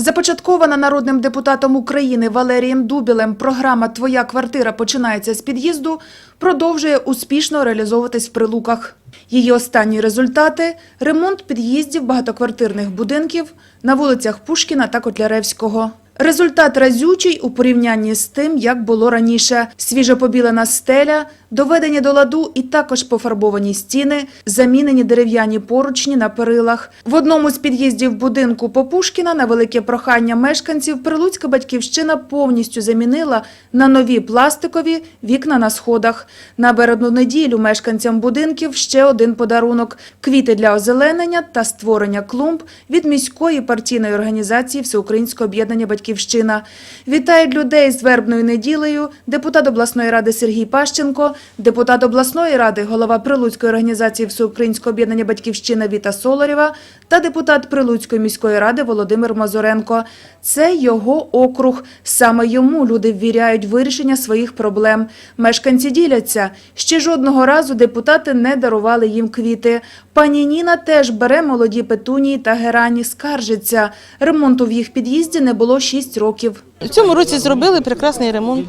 Започаткована народним депутатом України Валерієм Дубілем програма Твоя квартира починається з під'їзду продовжує успішно реалізовуватись в прилуках. Її останні результати ремонт під'їздів багатоквартирних будинків на вулицях Пушкіна та Котляревського. Результат разючий у порівнянні з тим, як було раніше. Свіжо побілена стеля, доведені до ладу і також пофарбовані стіни, замінені дерев'яні поручні на перилах. В одному з під'їздів будинку по Пушкіна на велике прохання мешканців Прилуцька батьківщина повністю замінила на нові пластикові вікна на сходах. На бередну неділю мешканцям будинків ще один подарунок – квіти для озеленення та створення клумб від міської партійної організації Всеукраїнського об'єднання «Батьківщина». Вітають людей з вербною неділею депутат обласної ради Сергій Пащенко, депутат обласної ради, голова Прилуцької організації Всеукраїнського об'єднання «Батьківщина» Віта Соларєва та депутат Прилуцької міської ради Володимир Мазуренко. Це його округ. Саме йому люди ввіряють вирішення своїх проблем. Мешканці діляться. Ще жодного разу депутати не дарували їм квіти. Пані Ніна теж бере молоді петунії та герані, скаржиться. Ремонту в їх під'їзді не було 6 років. В цьому році зробили прекрасний ремонт.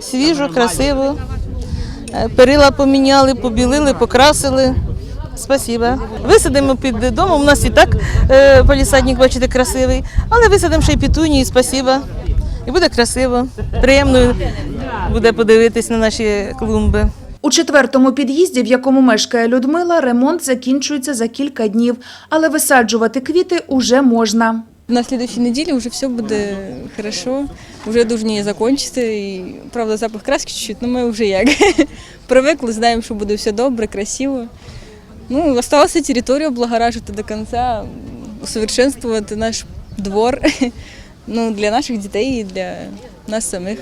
Свіжо, красиво. Е, Перила поміняли, побілили, покрасили. Спасибо. Висадимо під домом. У нас і так е, полісадник, бачите, красивий. Але висадимо ще й пітунії, спасибо. І буде красиво. Приємно буде подивитись на наші клумби. У четвертому під'їзді, в якому мешкає Людмила, ремонт закінчується за кілька днів, але висаджувати квіти уже можна На следующей неделе уже все будет хорошо. Уже должны закончиться. И, правда, запах краски чуть-чуть, но мы уже як. Привыкли, знаем, что буде все добре, красиво. Ну, осталось территорию облагораживать до конца, усовершенствовать наш двор ну, для наших дітей і для нас самих.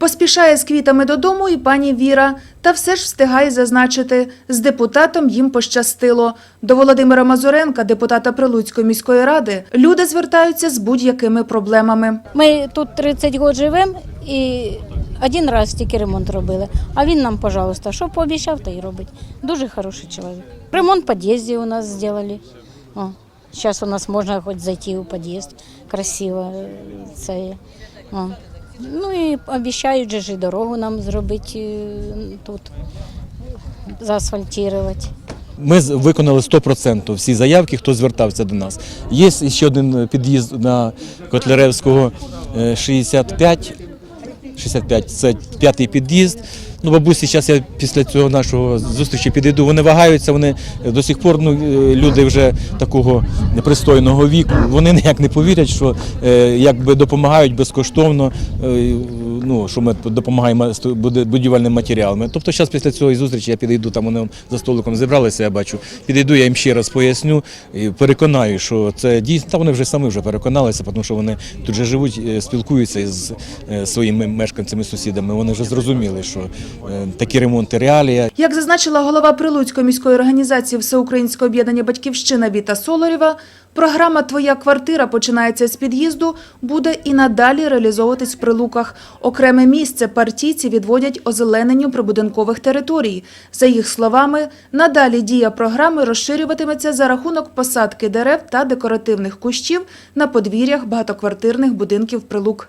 Поспішає з квітами додому і пані Віра, та все ж встигає зазначити, з депутатом їм пощастило. До Володимира Мазуренка, депутата Прилуцької міської ради, люди звертаються з будь-якими проблемами. Ми тут 30 років живемо і один раз тільки ремонт робили. А він нам, пожалуйста, що пообіцяв, то й робить. Дуже хороший чоловік. Ремонт під'їзді у нас зробили. Зараз у нас можна хоч зайти у під'їзд. Красиво е, це. О. Ну і обіцяють же дорогу нам зробити е, тут, заасфальтувати. Ми виконали 100% всі заявки, хто звертався до нас. Є ще один під'їзд на Котляревського е, 65. 65 це п'ятий під'їзд. Ну, бабусі, зараз я після цього нашого зустрічі підійду. Вони вагаються, вони до сих пор ну, е, люди вже такого непристойного віку. Вони ніяк не повірять, що е, якби допомагають безкоштовно, е, ну, що ми допомагаємо з будівельними матеріалами. Тобто зараз після цього зустрічі я підійду, там вони за столиком зібралися, я бачу. Підійду, я їм ще раз поясню і переконаю, що це дійсно, та вони вже самі вже переконалися, тому що вони тут же живуть, е, спілкуються з е, своїми мешканцями, сусідами. Вони вже зрозуміли, що е, такі ремонти реалія. Як зазначила голова Прилуцької міської організації Всеукраїнського об'єднання «Батьківщина» Віта Соларєва, програма «Твоя квартира» починається з під'їзду, буде і надалі реалізовуватись в Прилуках. Окреме місце партійці відводять озелененню прибудинкових територій. За їх словами, надалі дія програми розширюватиметься за рахунок посадки дерев та декоративних кущів на подвір'ях багатоквартирних будинків Прилук.